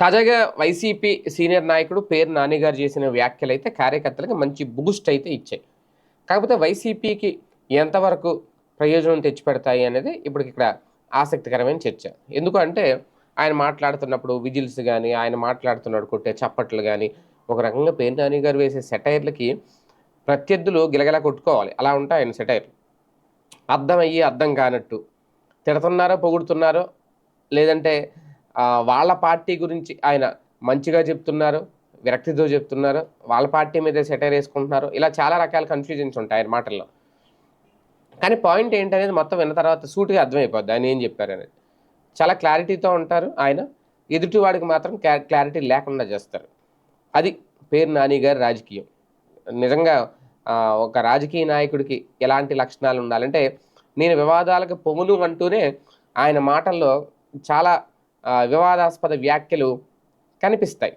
తాజాగా YCP senior నాయకుడు పేరు నాని గారు చేసిన వ్యాఖ్యలు అయితే కార్యకర్తలకు మంచి బూస్ట్ అయితే ఇచ్చాయి. కాకపోతే వైసీపీకి ఎంతవరకు ప్రయోజనం తెచ్చిపెడతాయి అనేది ఇప్పుడు ఇక్కడ ఆసక్తికరమైన చర్చ. ఎందుకంటే ఆయన మాట్లాడుతున్నప్పుడు విజిల్స్ కానీ ఆయన మాట్లాడుతున్నాడు కొట్టే చప్పట్లు కానీ ఒక రకంగా పేరు నాని గారు వేసే సెటైర్లకి ప్రత్యర్థులు గిలగిలా కొట్టుకోవాలి. అలా ఉంటాయి ఆయన సెటైర్లు అర్థమయ్యి అర్థం కానట్టు. తిడుతున్నారో పొగుడుతున్నారో లేదంటే వాళ్ళ పార్టీ గురించి ఆయన మంచిగా చెప్తున్నారు విరక్తితో చెప్తున్నారు వాళ్ళ పార్టీ మీద సెటైర్ వేసుకుంటున్నారు. ఇలా చాలా రకాల కన్ఫ్యూజన్స్ ఉంటాయి ఆయన మాటల్లో. కానీ పాయింట్ ఏంటనేది మొత్తం విన్న తర్వాత సూటుగా అర్థమైపోద్ది. ఆయన ఏం చెప్పారు అనేది. చాలా క్లారిటీతో ఉంటారు ఆయన. ఎదుటివాడికి మాత్రం క్లారిటీ లేకుండా చేస్తారు. అది పేరు నాని గారి రాజకీయం. నిజంగా ఒక రాజకీయ నాయకుడికి ఎలాంటి లక్షణాలు ఉండాలంటే నేను వివాదాలకు పొములు అంటూనే ఆయన మాటల్లో చాలా వివాదాస్పద వ్యాఖ్యలు కనిపిస్తాయి.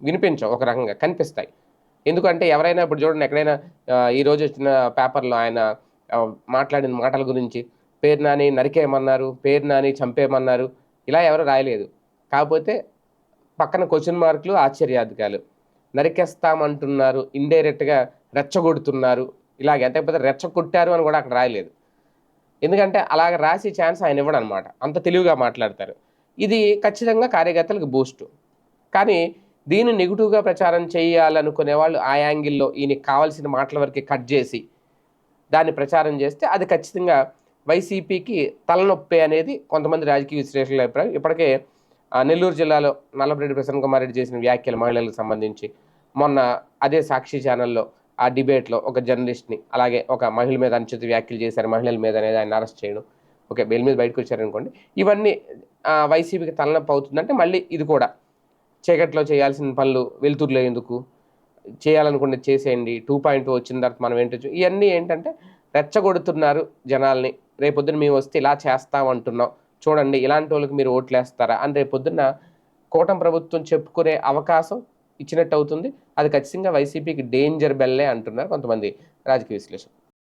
వినిపించవు ఒక రకంగా కనిపిస్తాయి. ఎందుకంటే ఎవరైనా ఇప్పుడు చూడండి ఎక్కడైనా ఈరోజు వచ్చిన పేపర్లో ఆయన మాట్లాడిన మాటల గురించి పేరు నాని నరికేయమన్నారు పేరు నాని చంపేయమన్నారు ఇలా ఎవరు రాయలేదు. కాకపోతే పక్కన క్వశ్చన్ మార్కులు ఆశ్చర్యాధికాలు. నరికేస్తామంటున్నారు ఇండైరెక్ట్గా రెచ్చగొడుతున్నారు ఇలాగే. రెచ్చ రెచ్చగొట్టారు అని కూడా అక్కడ రాయలేదు. ఎందుకంటే అలాగ రాసే ఛాన్స్ ఆయన ఇవ్వడం అనమాట అంత తెలివిగా మాట్లాడతారు. ఇది ఖచ్చితంగా కార్యకర్తలకు బూస్ట్ కానీ దీన్ని నెగిటివ్గా ప్రచారం చేయాలనుకునే వాళ్ళు ఆ యాంగిల్లో ఈయనకి కావాల్సిన మాటల వరకే కట్ చేసి దాన్ని ప్రచారం చేస్తే అది ఖచ్చితంగా వైసీపీకి తలనొప్పి అనేది కొంతమంది రాజకీయ విశ్లేషకుల అభిప్రాయం. ఇప్పటికే ఆ, నెల్లూరు జిల్లాలో నల్లపరెడ్డి ప్రసన్న కుమార్ రెడ్డి చేసిన వ్యాఖ్యలు మహిళలకు సంబంధించి మొన్న అదే సాక్షి ఛానల్లో ఆ డిబేట్లో ఒక జర్నలిస్ట్ని అలాగే ఒక మహిళ మీద అనుచిత వ్యాఖ్యలు చేశారు. మహిళల మీద అనేది ఆయన అరెస్ట్ చేయడం. ఓకే బెయిల్ మీద బయటకు వచ్చారనుకోండి ఇవన్నీ వైసీపీకి తలనొప్పి అవుతుందంటే మళ్ళీ ఇది కూడా. చీకట్లో చేయాల్సిన పనులు వెలుతురులో ఎందుకు? చేయాలనుకుంటే చేసేయండి. టూ పాయింట్ వచ్చిన తర్వాత మనం ఏంటో ఇవన్నీ ఏంటంటే రెచ్చగొడుతున్నారు జనాల్ని. రేపొద్దున మేము వస్తే ఇలా చేస్తాం అంటున్నాం. చూడండి ఇలాంటి వాళ్ళకి మీరు ఓట్లు వేస్తారా అని రేపొద్దున కూటమి ప్రభుత్వం చెప్పుకునే అవకాశం ఇచ్చినట్టు అవుతుంది అది ఖచ్చితంగా వైసీపీకి డేంజర్ బెల్లే అంటున్నారు కొంతమంది రాజకీయ విశ్లేషకులు.